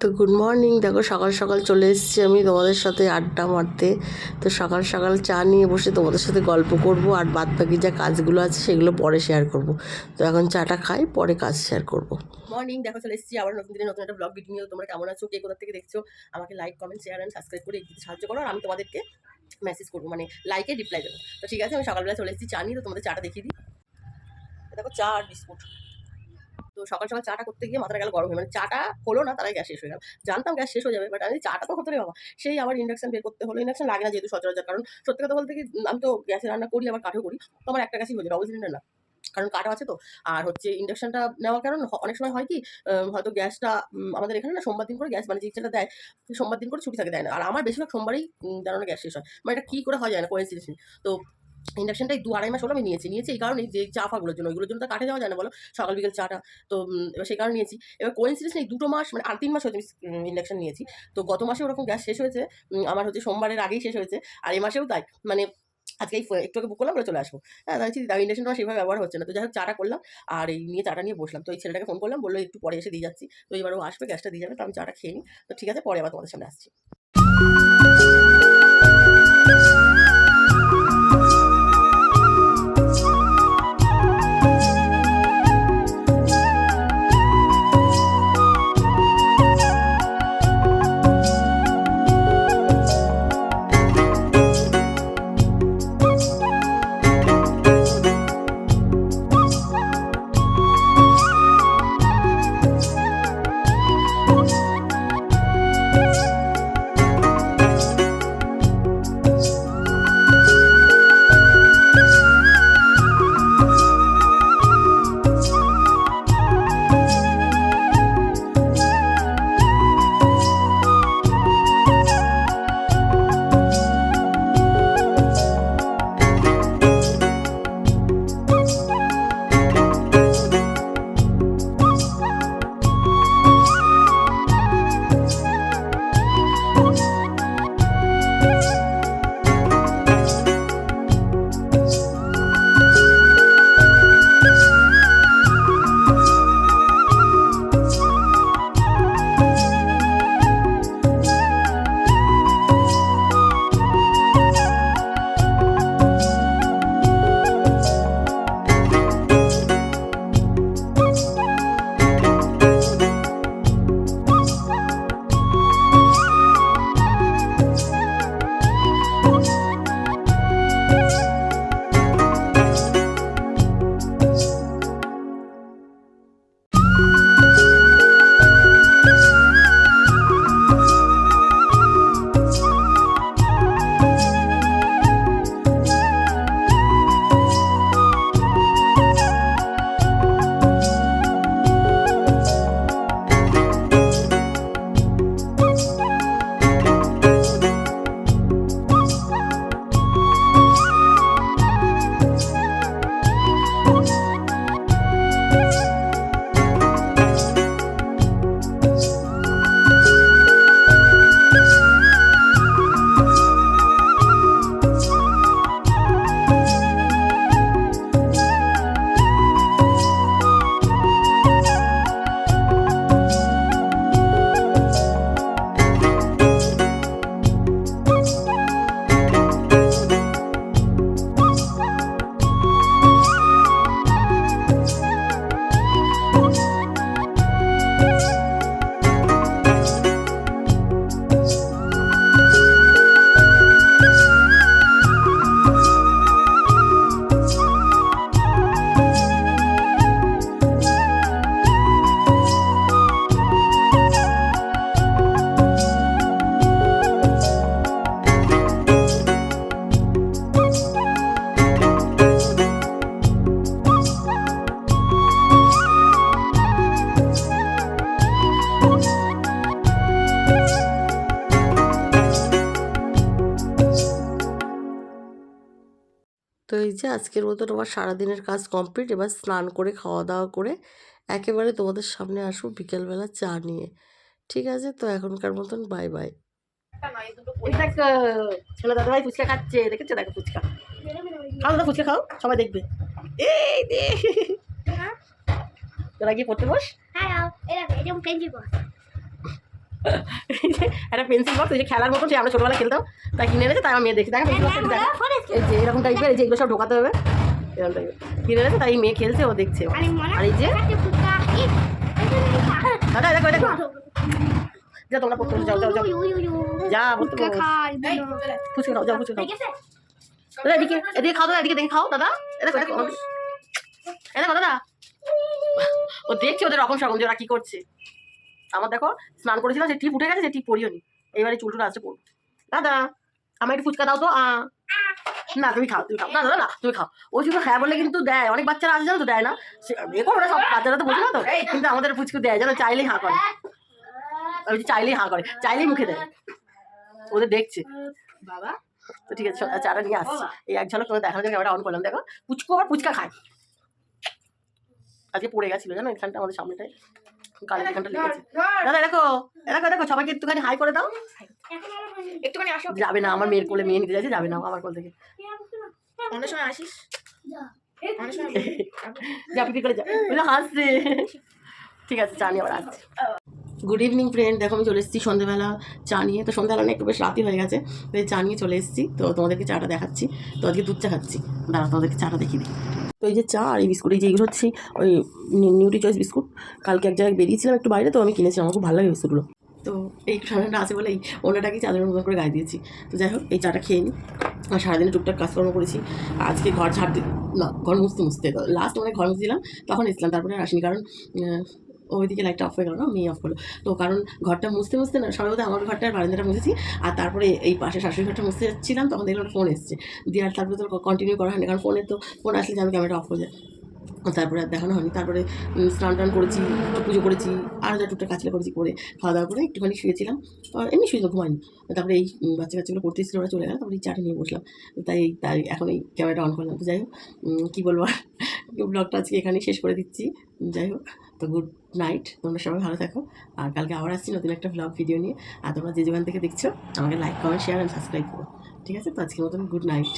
তো good morning দেখো সকাল সকাল চলে এসেছি আমি তোমাদের সাথে আড্ডা মারতে। তো সকাল সকাল চা নিয়ে বসে তোমাদের সাথে গল্প করব আর বাদ বাকি যা কাজগুলো আছে সেগুলো পরে শেয়ার করব। তো এখন চাটা খাই, পরে কাজ শেয়ার করব। মর্নিং দেখো চলে এসেছি আবার নতুন দিনে নতুন একটা ব্লগ ভিডিও নিয়ে তোমরা কেমন আছো? কে কোথা থেকে দেখছ? আমাকে like comment share and subscribe করে এগিয়ে সাহায্য করো। আর আমি তোমাদেরকে মেসেজ করব মানে লাইকে রিপ্লাই দেবো। তো ঠিক আছে, আমি সকালবেলা চলে এসেছি চা নিয়ে। তো তোমাদের চাটা দেখিয়ে দিই। দেখো চা আর বিস্কুট। তো সকাল সকাল চাটা করতে গিয়ে মাথাটা গেল গরম হয়ে মানে চাটা হলো না তারাই গ্যাস শেষ হয়ে গেল। জানতাম গ্যাস শেষ হয়ে যাবে বাট আমি চাটা তো হতে বাবা। সেই আবার ইন্ডাকশন বের করতে হলো। ইন্ডাকশন লাগে না যেহেতু সচরাচর কারণ সত্যি কথা বলতে কি আমি তো গ্যাসে রান্না করি আবার কাঠেও করি তো আমার একটা গ্যাসই হয়ে যাবে ডবল সিলিন্ডার না। কারণ কাটা আছে তো। আর হচ্ছে ইন্ডাকশনটা নেওয়ার কারণ অনেক সময় হয় কি হয়তো গ্যাসটা আমাদের এখানে না সোমবার দিন করে গ্যাস মানে ইচ্ছাটা দেয় সোমবার দিন করে ছুটি থাকে দেয় না। আর আমার বেশিরভাগ সোমবারই উম, জানো না গ্যাস শেষ হয়। মানে এটা কী করে হয় যায় না কোয়েন্সিডেন্স তো ইন্ডাকশনটাই দু আড়াই মাস হলো আমি নিয়েছি নিয়েছি এই কারণে যে চা ফাগুলোর জন্য, ওইগুলোর জন্য তো কাঠে যাওয়া যায় না বলো? সকাল বিকেল চাটা, তো এবার সেই কারণে নিয়েছি। এবার কোয়েন্সিডেন্স নেই, দুটো মাস মানে আর তিন মাস হয়েছে আমি ইন্ডাকশন নিয়েছি। তো গত মাসে ওরকম গ্যাস শেষ হয়েছে আমার হচ্ছে সোমবারের আগেই শেষ হয়েছে, আর এই মাসেও তাই। মানে আজকে একটু বুক করলাম চলে আসব। হ্যাঁ দেখছি ইন্ডাকশনটা সেভাবে ব্যবহার হচ্ছে না। তো যাই হোক, চাটা করলাম, আর এই নিয়ে চাটা নিয়ে বসলাম। তো এই ছেলেটাকে ফোন করলাম, বলল একটু পরে এসে দিয়ে যাচ্ছি। তো এবার ও আসবে গ্যাসটা দিয়ে যাবে, তো আমি চাটা খেয়ে নিই। তো ঠিক আছে, পরে আবার তোমাদের সামনে আসছি। তো এই যে আজকের মতন আমার সারাদিনের কাজ কমপ্লিট এবার স্নান করে খাওয়া দাওয়া করে একেবারে তোমাদের সামনে আসব বিকেলবেলা চা নিয়ে। ঠিক আছে? তো এখনকার মতন বাই বাই ছেলে দাদাভাই ফুচকা খাচ্ছে দেখেছ? দেখো ফুচকা। খাও দাদা ফুচকা খাও সবাই দেখবে। এই দে। তোরা গিয়ে পড়তে বস। que একটা পেন্সিল বক্স এই যে খেলার মতো যে আমরা ছোটবেলা খেলতাম তাই কিনে এনেছে তাই আমার মেয়ে দেখে দেখা পেন্সিল বক্স এই যে এরকম টাইপের এই যে এগুলো সব ঢোকাতে হবে। এরকম টাইপের কিনে এনেছে তাই মেয়ে খেলছে ও দেখছে। আর এই যে দাদা দেখো দেখো যা তোমরা পড়তে যাও যাও যাও। যা পড়তে। ফুচকা খাও যাও ফুচকা খাও। দাদা এদিকে এদিকে খাও দাদা এদিকে দেখে খাও দাদা। দেখো এ দেখো দাদা। ও দেখছে ওদের রকম সকম যে ওরা কি করছে। আমার দেখো, স্নান করেছিলাম যে টিপ উঠে গেছে যে টিপ পরিও নি। এইবারে চুল টুল আসছে পড়ব দাদা আমার একটু ফুচকা দাও তো না, তুমি খাও তুমি খাও। না না, তুমি খাও। ও শুধু হ্যাঁ বলে কিন্তু দেয়, অনেক বাচ্চারা আছে জানো তো, দেয় না? এ করো সব, বাচ্চারা তো বোঝে না তো? কিন্তু আমাদের ফুচকু দেয় জানো চাইলেই হাঁ করে। ওই যে চাইলেই হাঁ করে, চাইলেই মুখে দেয়। ওদের দেখছে। বাবা, তো ঠিক আছে চারা নিয়ে আসছি। এই এক ঝলক তোমার দেখানোর জন্য ক্যামেরা অন করলাম। দেখো পুচকু আবার ফুচকা খায়। আজকে পড়ে গেছিল জানো, এখানটা আমাদের সামনেটায়। কালের এখানটা লেগেছে। দাদা দেখো দেখো দেখো সবাইকে একটুখানি হাই করে দাও। একটুখানি আসো। যাবে না আমার মেয়ের কোলে মেয়ে নিতে যাচ্ছে যাবে না আমার কোল থেকে। অন্য সময় আসিস। যা। পিপি করে যা। হাসছে। ঠিক আছে চা নিয়ে আবার আসছি। গুড ইভিনিং ফ্রেন্ড দেখো আমি চলে এসেছি সন্ধ্যেবেলা চা নিয়ে। তো সন্ধ্যাবেলা না একটু বেশ রাতি হয়ে গেছে। তো চা নিয়ে চলে এসেছি। তো তোমাদেরকে চাটা দেখাচ্ছি। তো আজকে দুধ চা খাচ্ছি। দাঁড়া তোমাদেরকে চাটা দেখিয়ে দিই। তো এই যে চা আর এই বিস্কুট, এই যে এগুলো হচ্ছে ওই নিউটি চয়েস বিস্কুট। কালকে এক জায়গায় বেরিয়েছিলাম একটু বাইরে, তো আমি কিনেছিলাম, আমার খুব ভালো লাগে বিস্কুটগুলো। তো এই ঠান্ডাটা আছে বলে এই অন্যটাকে চাদরের মতন করে গায়ে দিয়েছি। তো যাই হোক, এই চাটা খেয়ে নিই আর সারাদিনে টুকটাক কাজকর্ম করেছি। আজকে ঘর ঝাড় না, ঘর মুছতে মুছতে। লাস্ট মানে ঘর মুছছিলাম তখন এসলাম তারপরে আসিনি, কারণ ওইদিকে লাইটটা অফ হয়ে গেল না, মেয়ে অফ করল। তো কারণ ঘরটা মুছতে মুছতে না সবাই আমার ঘরটা আর বারান্দাটা মুছেছি, আর তারপরে এই পাশে শাশুড়ি ঘরটা মুছতে যাচ্ছিলাম, তখন দেখলাম ফোন এসছে। দিয়ে আর তারপরে তো কন্টিনিউ করা হয়নি, কারণ ফোনে তো ফোন আসলে যেন ক্যামেরাটা অফ হয়ে যায় তারপরে আর দেখানো হয়নি। তারপরে স্নান টান করেছি, একটু পুজো করেছি, আর যা টুকটা কাছলে করেছি, করে খাওয়া দাওয়া করে একটুখানি শুয়েছিলাম। এমনি শুয়ে ঘুমাইনি তারপরে এই বাচ্চা কাচ্চাগুলো পড়তে এসেছিল, ওরা চলে গেল, তারপরে এই চাটা নিয়ে বসলাম। তাই তাই এখন এই ক্যামেরাটা অন করলাম। তো যাই হোক কী বলব আর? ব্লগটা আজকে এখানেই শেষ করে দিচ্ছি। যাই হোক, তো গুড নাইট তোমরা সবাই ভালো থাকো। আর কালকে আবার আসছি নতুন একটা ব্লগ ভিডিও নিয়ে। আর তোমরা যে যেখান থেকে দেখছ, আমাকে like comment share and subscribe করো। ঠিক আছে? তো আজকের মতন গুড নাইট